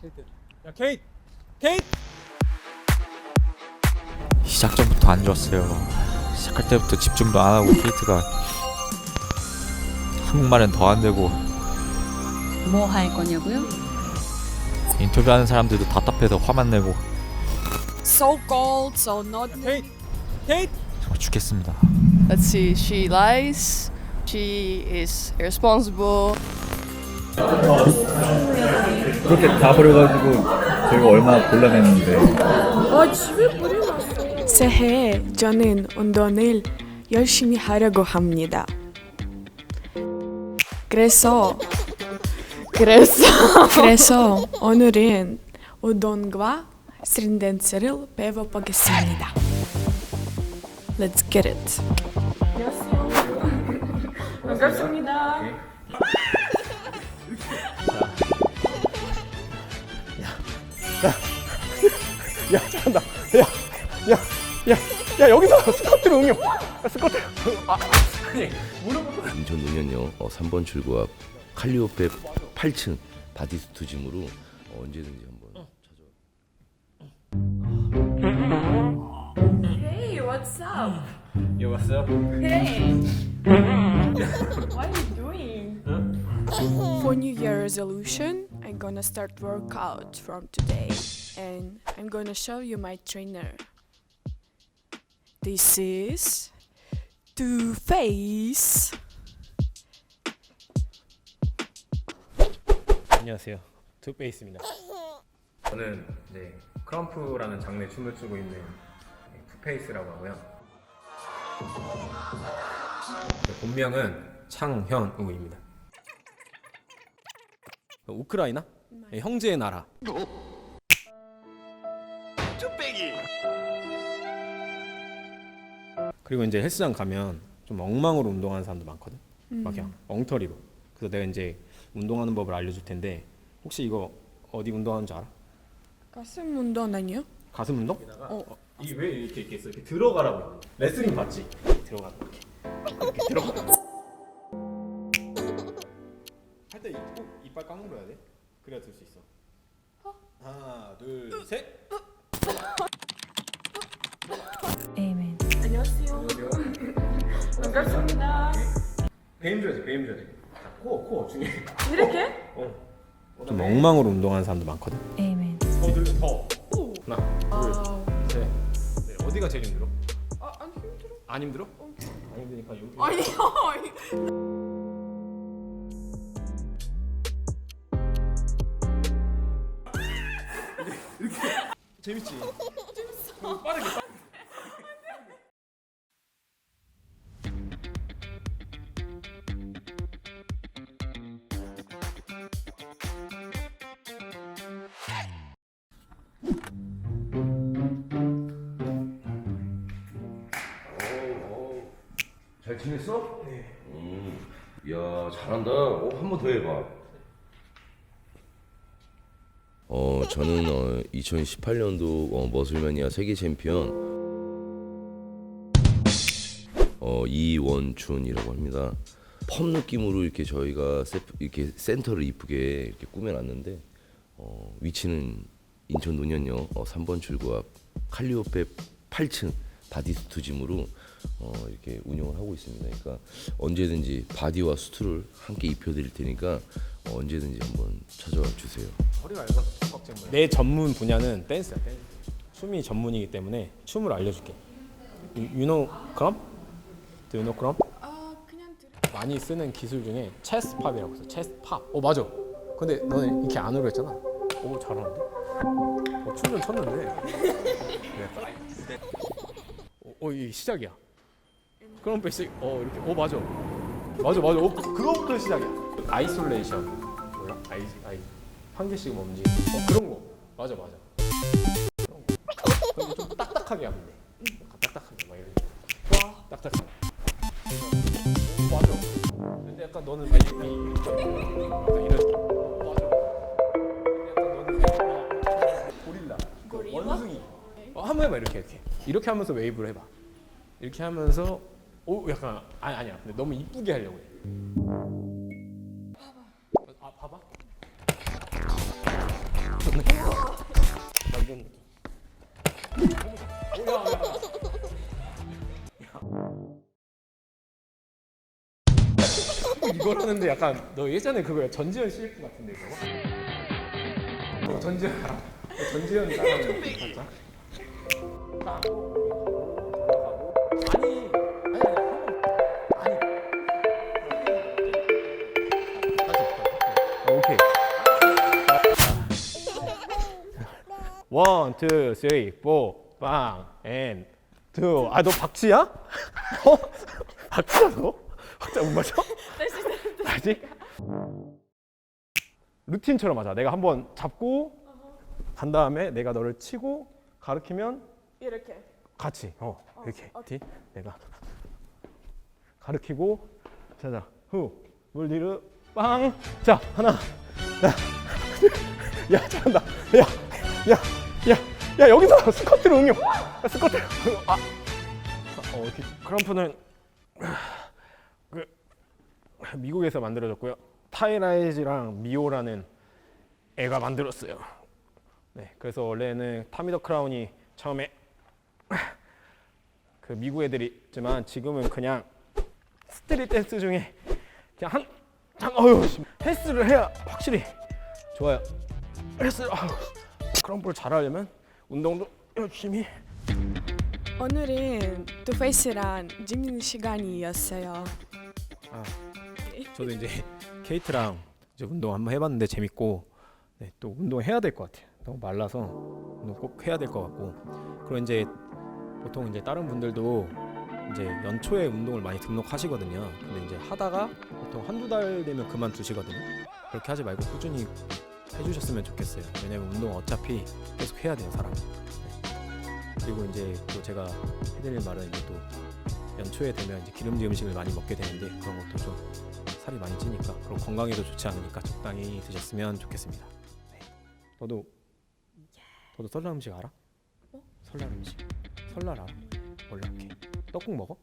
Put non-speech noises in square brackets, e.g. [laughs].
케이트. 야 케이트. 케이트. 시작 전부터 안 좋았어요. 시작할 때부터 집중도 안 하고 케이트가 한국말은 더 안 되고 뭐 할 거냐고요? 인터뷰하는 사람들도 답답해서 화만 내고 so cold, so not 케이트. 케이트. 정말 죽겠습니다. Let's see, she lies, she is irresponsible. 그렇게 다 버려가지고 저희가 얼마나 곤란했는데 새해 저는 운동을 열심히 하려고 합니다. 그래서 그래서 그래서 오늘은 우동과 스트링 댄스를 배워보겠습니다. Let's get it. 야 잘한다. 야. 야. 야. 야 여기서 스쿼트 응용. 야, 스쿼트. 아. 아니 무릎 인천 논현역 어, 3번 출구 앞 칼리오페 8층 바디스트 짐으로 어, 언제든지 한번 찾아와. 요 왔어? For New Year resolution, I'm gonna start workout from today and I'm gonna show you my trainer. This is Two Face. 안녕하세요. 투페이스입니다. 저는 이제 크럼프라는 장르의 춤을 추고 있는 투페이스라고 하고요. 본명은 창현우입니다. 우크라이나 예, 형제의 나라. 그리고 이제 헬스장 가면 좀 엉망으로 운동하는 사람도 많거든. 막 그냥 엉터리로. 그래서 내가 이제 운동하는 법을 알려줄 텐데 혹시 이거 어디 운동하는 줄 알아? 가슴 운동 아니요? 가슴 운동? 어. 이게 왜 이렇게 이렇게 있어? 이렇게 들어가라고. 레슬링 봤지? 들어가. 이렇게. 이렇게 들어가. 이빨 까물어야 돼. 그래야 들 수 있어. 하나, 둘, 셋. 에이멘. 배임 줘야지, 배임 줘야지. 자, 코, 코 중요해. 이렇게? 어. 좀 엉망으로 운동하는 사람도 많거든. 에이멘. 더 늘려, 더. 하나, 둘, 셋. 네, 어디가 제일 힘들어? 아, 안 힘들어. 안 힘들어? 안 힘드니까 여기. 아니요. 재밌지? [laughs] 재밌어. 빠르게. 잘 지냈어? 네. 음, 야 잘한다. 어, 한 번 더 해봐. 어 저는 어, 2018년도 어, 머슬매니아 세계 챔피언 어 이원춘이라고 합니다. 펌 느낌으로 이렇게 저희가 세, 이렇게 센터를 이쁘게 이렇게 꾸며놨는데 어, 위치는 인천 논현역 어, 3번 출구 앞 칼리오페 8층 바디스트 짐으로 어, 이렇게 운영을 하고 있습니다. 그러니까 언제든지 바디와 수트를 함께 입혀드릴 테니까 어, 언제든지 한번 찾아와 주세요. 허리가 얇아서 척박쟁물. 내 전문 분야는 댄스야, 댄스. 춤이 전문이기 때문에 춤을 알려줄게. You, you know 그럼? Do you know 그럼? 아, 그냥. 많이 쓰는 기술 중에 체스트 팝이라고 있어. 체스트 팝. 어 맞아. 근데 너는 이렇게 안 오려 했잖아. 오 잘하는데? 어, 춤좀 췄는데. [laughs] 네. 어, 어 이게 시작이야. 그럼 베이직. 어 이렇게. 어 맞아. 맞아 맞아. 어 그- 그거부터 시작이야. 아이솔레이션. 몰라? 아이 아이 한 개씩 멈지. 어 그런 거. 맞아 맞아. 그런 거. 근데 좀 딱딱하게 하면 돼. 약간 딱딱하게 막 이렇게. 와. 딱딱하게. 어, 맞아. 근데 약간 너는 막 이렇게 약간 이런. 어, 맞아. 근데 약간 너는 살짝 고릴라. 그 원숭이. 어, 한번 해봐 이렇게 이렇게. 이렇게 하면서 웨이브를 해봐. 이렇게 하면서 오 약간 아니 아니야. 근데 너무 이쁘게 하려고 해. 아 봐봐. 나 이건 이걸 하는데 약간 너 예전에 그거야 전지현 CF 같은데 이거? 어, 전지현 알아? 어, 전지현 따라하는 거 살짝. 딱. 아 원, 투, 쓰리, 포, 빵, 앤, 투. 아, 너 박쥐야? [laughs] 어? 박쥐야, 너? 박쥐 못 맞춰? 다시? 루틴처럼 하자. 내가 한번 잡고 간 다음에 내가 너를 치고 가르치면 이렇게. 같이. 어, 이렇게. 뒤. 내가 가르치고 자자. 후. 물리르 빵. 자, 하나. 야. [laughs] 야, 잘한다. 야. 야. 야. 야, 여기서 스쿼트를 응용. 야, 스쿼트. 아. 어, 이렇게 크럼프는 [sighs] 그 미국에서 만들어졌고요. 타이라이즈랑 미오라는 애가 만들었어요. 네, 그래서 원래는 타미더 크라운이 처음에 [sighs] 그 미국 애들이 있지만 지금은 그냥 스트릿 댄스 중에 그냥 한, 장 어휴, 씨. 헬스를 해야 확실히 좋아요. 헬스, 아유, 크럼프를 잘하려면 운동도 열심히. 오늘은 투페이스랑 짐 시간이었어요. 저도 이제 케이트랑 이제 운동 한번 해봤는데 재밌고 네, 또 운동 해야 될 것 같아요. 너무 말라서 운동 꼭 해야 될 것 같고 그리고 이제 보통 이제 다른 분들도 이제 연초에 운동을 많이 등록하시거든요. 근데 이제 하다가 보통 한두 달 되면 그만두시거든요. 그렇게 하지 말고 꾸준히 해주셨으면 좋겠어요. 왜냐면 운동 어차피 계속 해야 돼요, 사람. 네. 그리고 이제 또 제가 해드릴 말은 이제 또 연초에 되면 이제 기름진 음식을 많이 먹게 되는데 그런 것도 좀 살이 많이 찌니까 그리고 건강에도 좋지 않으니까 적당히 드셨으면 좋겠습니다. 네. 너도 너도 설날 음식 알아? 어? 설날 음식. 설날 알아? 몰라. 오케이. 떡국 먹어?